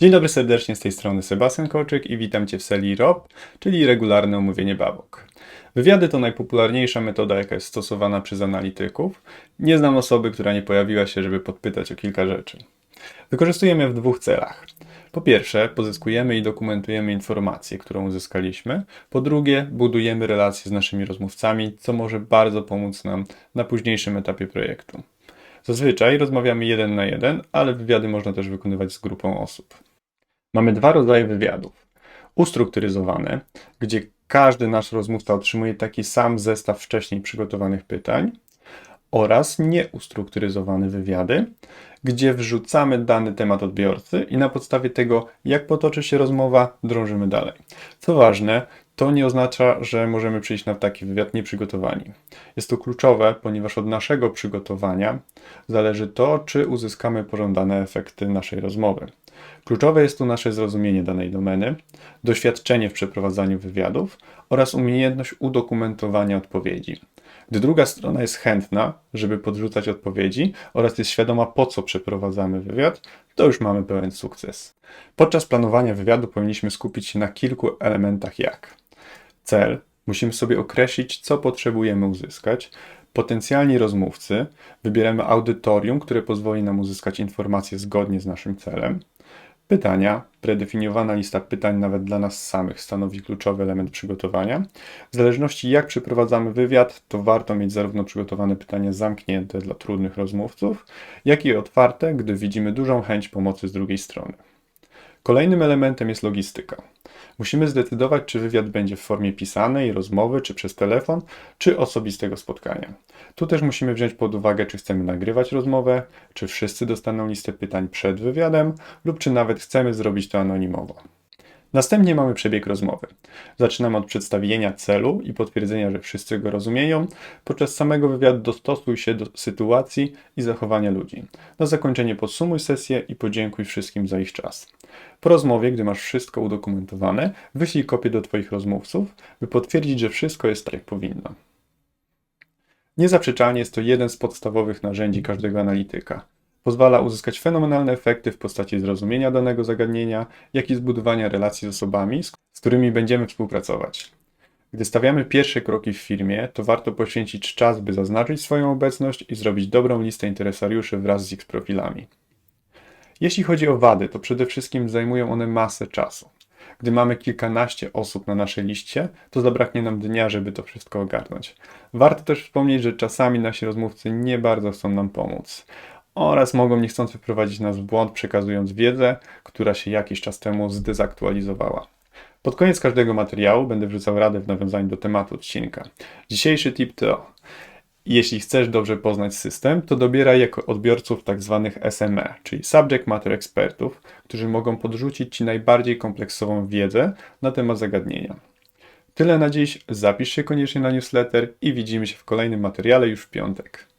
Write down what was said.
Dzień dobry serdecznie, z tej strony Sebastian Koczyk i witam Cię w serii ROB, czyli regularne omówienie babok. Wywiady to najpopularniejsza metoda, jaka jest stosowana przez analityków. Nie znam osoby, która nie pojawiła się, żeby podpytać o kilka rzeczy. Wykorzystujemy je w dwóch celach. Po pierwsze, pozyskujemy i dokumentujemy informację, którą uzyskaliśmy. Po drugie, budujemy relacje z naszymi rozmówcami, co może bardzo pomóc nam na późniejszym etapie projektu. Zazwyczaj rozmawiamy jeden na jeden, ale wywiady można też wykonywać z grupą osób. Mamy dwa rodzaje wywiadów. Ustrukturyzowane, gdzie każdy nasz rozmówca otrzymuje taki sam zestaw wcześniej przygotowanych pytań, oraz nieustrukturyzowane wywiady, gdzie wrzucamy dany temat odbiorcy i na podstawie tego, jak potoczy się rozmowa, drążymy dalej. Co ważne, to nie oznacza, że możemy przyjść na taki wywiad nieprzygotowani. Jest to kluczowe, ponieważ od naszego przygotowania zależy to, czy uzyskamy pożądane efekty naszej rozmowy. Kluczowe jest tu nasze zrozumienie danej domeny, doświadczenie w przeprowadzaniu wywiadów oraz umiejętność udokumentowania odpowiedzi. Gdy druga strona jest chętna, żeby podrzucać odpowiedzi oraz jest świadoma, po co przeprowadzamy wywiad, to już mamy pełen sukces. Podczas planowania wywiadu powinniśmy skupić się na kilku elementach jak cel, musimy sobie określić, co potrzebujemy uzyskać, potencjalni rozmówcy, wybieramy audytorium, które pozwoli nam uzyskać informacje zgodnie z naszym celem, Pytania. Predefiniowana lista pytań nawet dla nas samych stanowi kluczowy element przygotowania. W zależności jak przeprowadzamy wywiad, to warto mieć zarówno przygotowane pytania zamknięte dla trudnych rozmówców, jak i otwarte, gdy widzimy dużą chęć pomocy z drugiej strony. Kolejnym elementem jest logistyka. Musimy zdecydować, czy wywiad będzie w formie pisanej, rozmowy, czy przez telefon, czy osobistego spotkania. Tu też musimy wziąć pod uwagę, czy chcemy nagrywać rozmowę, czy wszyscy dostaną listę pytań przed wywiadem, lub czy nawet chcemy zrobić to anonimowo. Następnie mamy przebieg rozmowy. Zaczynamy od przedstawienia celu i potwierdzenia, że wszyscy go rozumieją. Podczas samego wywiadu dostosuj się do sytuacji i zachowania ludzi. Na zakończenie podsumuj sesję i podziękuj wszystkim za ich czas. Po rozmowie, gdy masz wszystko udokumentowane, wyślij kopię do Twoich rozmówców, by potwierdzić, że wszystko jest tak, jak powinno. Niezaprzeczalnie jest to jeden z podstawowych narzędzi każdego analityka. Pozwala uzyskać fenomenalne efekty w postaci zrozumienia danego zagadnienia, jak i zbudowania relacji z osobami, z którymi będziemy współpracować. Gdy stawiamy pierwsze kroki w firmie, to warto poświęcić czas, by zaznaczyć swoją obecność i zrobić dobrą listę interesariuszy wraz z ich profilami. Jeśli chodzi o wady, to przede wszystkim zajmują one masę czasu. Gdy mamy kilkanaście osób na naszej liście, to zabraknie nam dnia, żeby to wszystko ogarnąć. Warto też wspomnieć, że czasami nasi rozmówcy nie bardzo chcą nam pomóc oraz mogą niechcący wprowadzić nas w błąd, przekazując wiedzę, która się jakiś czas temu zdezaktualizowała. Pod koniec każdego materiału będę wrzucał radę w nawiązaniu do tematu odcinka. Dzisiejszy tip to jeśli chcesz dobrze poznać system, to dobieraj jako odbiorców tzw. SME, czyli Subject Matter Expertów, którzy mogą podrzucić Ci najbardziej kompleksową wiedzę na temat zagadnienia. Tyle na dziś, zapisz się koniecznie na newsletter i widzimy się w kolejnym materiale już w piątek.